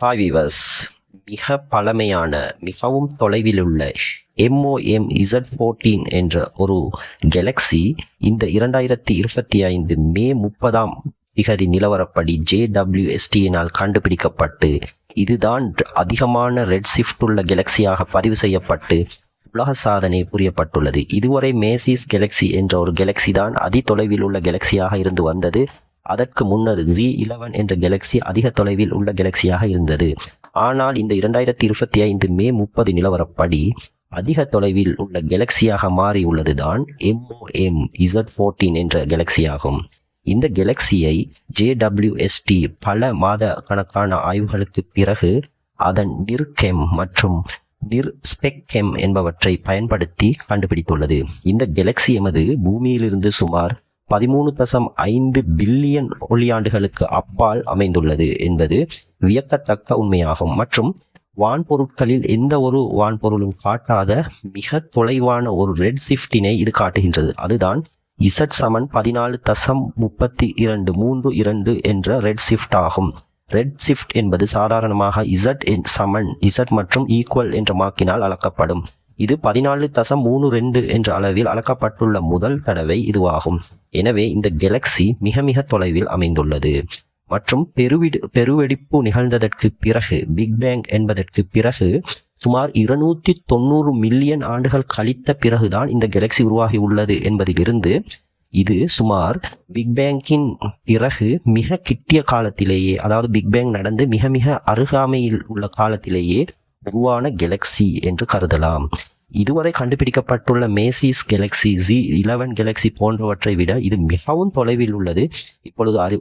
Hi viewers மிக பழமையான மிகவும் தொலைவில் உள்ள எம்ஓஎம் இசட் ஃபோர்டீன் என்ற ஒரு கெலக்ஸி இந்த இரண்டாயிரத்தி இருபத்தி ஐந்து மே முப்பதாம் திகதி நிலவரப்படி ஜேடபிள்யூஎஸ்டியினால் கண்டுபிடிக்கப்பட்டு இதுதான் அதிகமான ரெட் ஷிஃப்ட் உள்ள கெலக்சியாக பதிவு செய்யப்பட்டு உலக சாதனை புரியப்பட்டுள்ளது. இதுவரை மேசிஸ் கெலக்சி என்ற ஒரு கெலக்சி தான் அதி தொலைவில் உள்ள கெலக்சியாக இருந்து வந்தது. அதற்கு முன்னர் ஜி இலவன் என்ற கெலக்சி அதிக தொலைவில் உள்ள கெலக்சியாக இருந்தது. ஆனால் இந்த இரண்டாயிரத்தி இருபத்தி ஐந்து மே முப்பது நிலவரப்படி அதிக தொலைவில் உள்ள கெலக்சியாக மாறியுள்ளதுதான் எம்ஓஎம் இசட் ஃபோர்டீன் என்ற கெலக்சியாகும் இந்த கெலக்சியை ஜேடபிள்யூஎஸ்டி பல மாத கணக்கான ஆய்வுகளுக்கு பிறகு அதன் நிர்கெம் மற்றும் நிர்ஸ்பெக்கெம் என்பவற்றை பயன்படுத்தி கண்டுபிடித்துள்ளது. இந்த கெலக்சி எமது பூமியிலிருந்து சுமார் பதிமூணு தசம் ஐந்து பில்லியன் ஒளியாண்டுகளுக்கு அப்பால் அமைந்துள்ளது என்பது வியக்கத்தக்க உண்மையாகும். மற்றும் வான்பொருட்களில் எந்த ஒரு வான்பொருளும் காட்டாத மிக தொலைவான ஒரு ரெட் ஷிஃப்டினை இது காட்டுகின்றது. அதுதான் இசட் சமன் பதினாலு தசம் முப்பத்தி இரண்டு மூன்று இரண்டு என்ற ரெட் ஷிஃப்ட் ஆகும். ரெட் ஷிஃப்ட் என்பது சாதாரணமாக இசட் சமன் இசட் மற்றும் ஈக்குவல் என்ற மாக்கினால் அளக்கப்படும். இது பதினாலு தசம் மூணு ரெண்டு என்ற அளவில் அளக்கப்பட்டுள்ள முதல் தடவை இதுவாகும். எனவே இந்த கெலக்சி மிக மிக தொலைவில் அமைந்துள்ளது. மற்றும் பெருவிடு பெருவெடிப்பு நிகழ்ந்ததற்கு பிறகு பிக் பேங் என்பதற்கு பிறகு சுமார் இருநூத்தி தொண்ணூறு மில்லியன் ஆண்டுகள் கழித்த பிறகுதான் இந்த கெலக்சி உருவாகி உள்ளது என்பதிலிருந்து இது சுமார் பிக் பேங்கின் பிறகு மிக கிட்டிய காலத்திலேயே அதாவது பிக் பேங் நடந்து மிக மிக அருகாமையில் உள்ள காலத்திலேயே உருவான கெலக்சி என்று கருதலாம். இதுவரை கண்டுபிடிக்கப்பட்டுள்ள Maisie's galaxy G eleven galaxy போன்றவற்றை விட இது மிகவும் தொலைவில் உள்ளது. இப்பொழுது அறி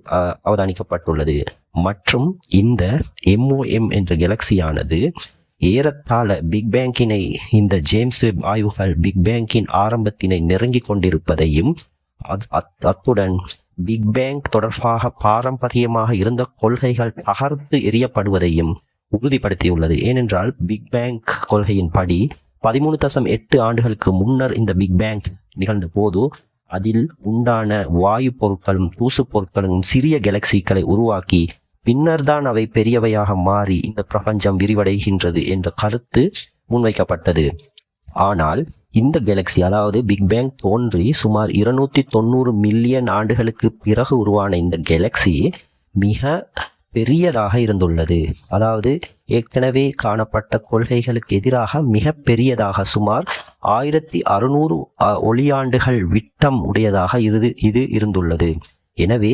அவதானிக்கப்பட்டுள்ளது. மற்றும் இந்த எம்ஓஎம் என்ற கெலக்சியானது ஏறத்தாழ பிக் பேங்கினை இந்த ஜேம்ஸ் வெப் ஆய்வுகள் பிக் பேங்கின் ஆரம்பத்தினை நெருங்கிக் கொண்டிருப்பதையும் அத்துடன் பிக் பேங் தொடர்பாக பாரம்பரியமாக இருந்த கொள்கைகள் தகர்த்து எறியப்படுவதையும் உறுதிப்படுத்தியுள்ளது. ஏனென்றால் பிக் பேங் கொள்கையின்படி பதிமூணு தசம் எட்டு ஆண்டுகளுக்கு முன்னர் இந்த பிக் பேங் நிகழ்ந்த போது அதில் உண்டான வாயு பொருட்களும் தூசு பொருட்களும் சிறிய கெலக்சிகளை உருவாக்கி பின்னர்தான் அவை பெரியவையாக மாறி இந்த பிரபஞ்சம் விரிவடைகின்றது என்ற கருத்து முன்வைக்கப்பட்டது. ஆனால் இந்த கேலக்சி அதாவது பிக் பேங் தோன்றி சுமார் இருநூத்தி தொண்ணூறு மில்லியன் ஆண்டுகளுக்கு பிறகு உருவான இந்த கேலக்சி மிக பெரியதாக இருந்துள்ளது. அதாவது ஏற்கனவே காணப்பட்ட கொள்கைகளுக்கு எதிராக மிக பெரியதாக சுமார் ஆயிரத்தி அறுநூறு ஒளியாண்டுகள் விட்டம் உடையதாக இது இது இருந்துள்ளது. எனவே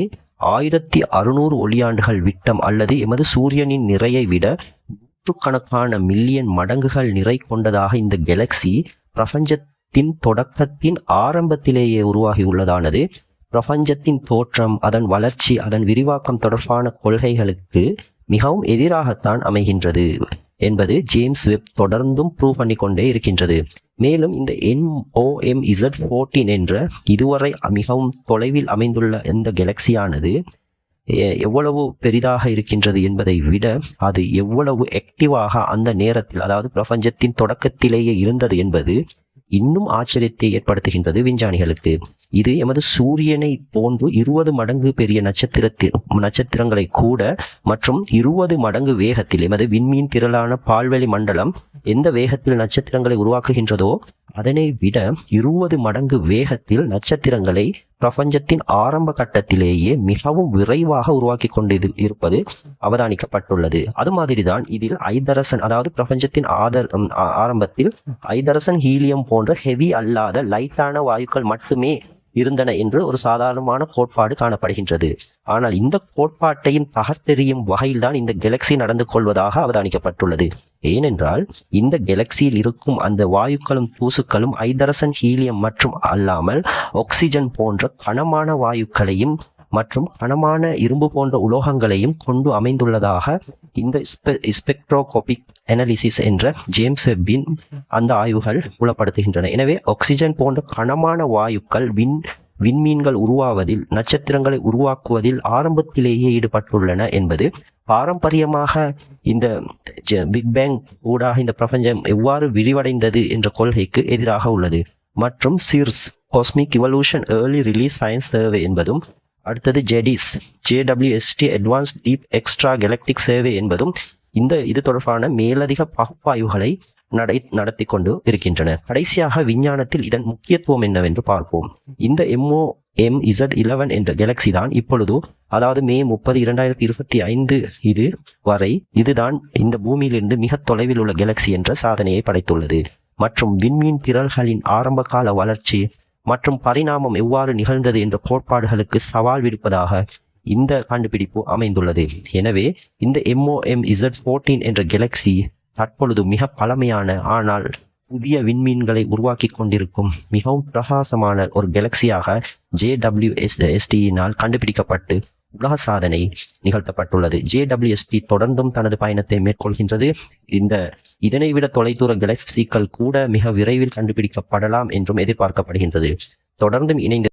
ஆயிரத்தி அறுநூறு ஒளியாண்டுகள் விட்டம் அல்லது எமது சூரியனின் நிறையை விட நூற்றுக்கணக்கான மில்லியன் மடங்குகள் நிறை கொண்டதாக இந்த கெலக்சி பிரபஞ்சத்தின் தொடக்கத்தின் ஆரம்பத்திலேயே உருவாகியுள்ளதானது. பிரபஞ்சத்தின் தோற்றம் அதன் வளர்ச்சி அதன் விரிவாக்கம் தொடர்பான கொள்கைகளுக்கு மிகவும் எதிராகத்தான் அமைகின்றது என்பது ஜேம்ஸ் வெப் தொடர்ந்தும் ப்ரூவ் பண்ணி கொண்டே இருக்கின்றது. மேலும் இந்த என்ஓஎம் இசட் ஃபோர்டீன் என்ற இதுவரை மிகவும் தொலைவில் அமைந்துள்ள இந்த கெலக்சியானது எவ்வளவு பெரிதாக இருக்கின்றது என்பதை விட அது எவ்வளவு ஆக்டிவாக அந்த நேரத்தில் அதாவது பிரபஞ்சத்தின் தொடக்கத்திலேயே இருந்தது என்பது இன்னும் ஆச்சரியத்தை ஏற்படுத்துகின்றது விஞ்ஞானிகளுக்கு. இது எமது சூரியனை போன்று இருபது மடங்கு பெரிய நட்சத்திரத்தில் நட்சத்திரங்களை கூட மற்றும் இருபது மடங்கு வேகத்தில் எமது விண்மீன் திரளான பால்வெளி மண்டலம் எந்த வேகத்தில் நட்சத்திரங்களை உருவாக்குகின்றதோ அதனை விட இருபது மடங்கு வேகத்தில் நட்சத்திரங்களை பிரபஞ்சத்தின் ஆரம்ப கட்டத்திலேயே மிகவும் விரைவாக உருவாக்கி கொண்டு இருப்பது அவதானிக்கப்பட்டுள்ளது. அது மாதிரிதான் இதில் ஐதரசன் அதாவது பிரபஞ்சத்தின் ஆதர் ஆரம்பத்தில் ஐதரசன் ஹீலியம் போன்ற ஹெவி அல்லாத லைட்டான வாயுக்கள் மட்டுமே இருந்தன என்று ஒரு சாதாரணமான கோட்பாடு காணப்படுகின்றது. ஆனால் இந்த கோட்பாட்டையும் பகத்தெறியும் வகையில்தான் இந்த கெலக்சி நடந்து கொள்வதாக அவதானிக்கப்பட்டுள்ளது. ஏனென்றால் இந்த கெலக்சியில் இருக்கும் அந்த வாயுக்களும் தூசுக்களும் ஐதரசன் ஹீலியம் மற்றும் அல்லாமல் ஆக்சிஜன் போன்ற கனமான வாயுக்களையும் மற்றும் கனமான இரும்பு போன்ற உலோகங்களையும் கொண்டு அமைந்துள்ளதாக இந்த ஸ்பெக்ட்ரோகோபிக் அனாலிசிஸ் என்ற ஜேம்ஸ் வெப்பின் அந்த ஆய்வுகள் புலப்படுத்துகின்றன எனவே ஆக்சிஜன் போன்ற கனமான வாயுக்கள் விண் விண்மீன்கள் உருவாவதில் நட்சத்திரங்களை உருவாக்குவதில் ஆரம்பத்திலேயே ஈடுபட்டுள்ளன என்பது பாரம்பரியமாக இந்த பிக் பேங் ஊடாக இந்த பிரபஞ்சம் எவ்வாறு விரிவடைந்தது என்ற கொள்கைக்கு எதிராக உள்ளது. மற்றும் CEERS cosmic evolution early release science survey என்பதும் அடுத்தது JADES JWST advance deep extra galactic சேவை என்பதும் இந்த இது தொடர்பான மேலதிக பகுப்பாய்வுகளை நடை நடத்தி கொண்டு இருக்கின்றன. கடைசியாக விஞ்ஞானத்தில் இதன் முக்கியத்துவம் என்னவென்று பார்ப்போம். இந்த எம்ஓ எம் இசட் இலவன் என்ற கேலக்சி தான் இப்பொழுது அதாவது மே முப்பது இரண்டாயிரத்தி இருபத்தி ஐந்து இது வரை இதுதான் இந்த பூமியிலிருந்து மிக தொலைவில் உள்ள கேலக்சி என்ற சாதனையை படைத்துள்ளது. மற்றும் விண்மீன் திரள்களின் ஆரம்பகால வளர்ச்சி மற்றும் பரிணாமம் எவ்வாறு நிகழ்ந்தது என்ற கோட்பாடுகளுக்கு சவால் விடுப்பதாக இந்த கண்டுபிடிப்பு அமைந்துள்ளது. எனவே இந்த எம்ஓஎம் இசட் ஃபோர்டீன் என்ற கெலக்சி தற்பொழுது மிக பழமையான ஆனால் புதிய விண்மீன்களை உருவாக்கி கொண்டிருக்கும் மிகவும் பிரகாசமான ஒரு கெலக்சியாக ஜேடபிள்யூஎஸ் எஸ்டியினால் கண்டுபிடிக்கப்பட்டு உலக சாதனை நிகழ்த்தப்பட்டுள்ளது ஜேடபிள்யூஎஸ்டி தொடர்ந்தும் தனது பயணத்தை மேற்கொள்கின்றது. இந்த இதனை விட தொலைதூர கேலக்சிகள் கூட மிக விரைவில் கண்டுபிடிக்கப்படலாம் என்றும் எதிர்பார்க்கப்படுகின்றது. தொடர்ந்தும் இணைந்து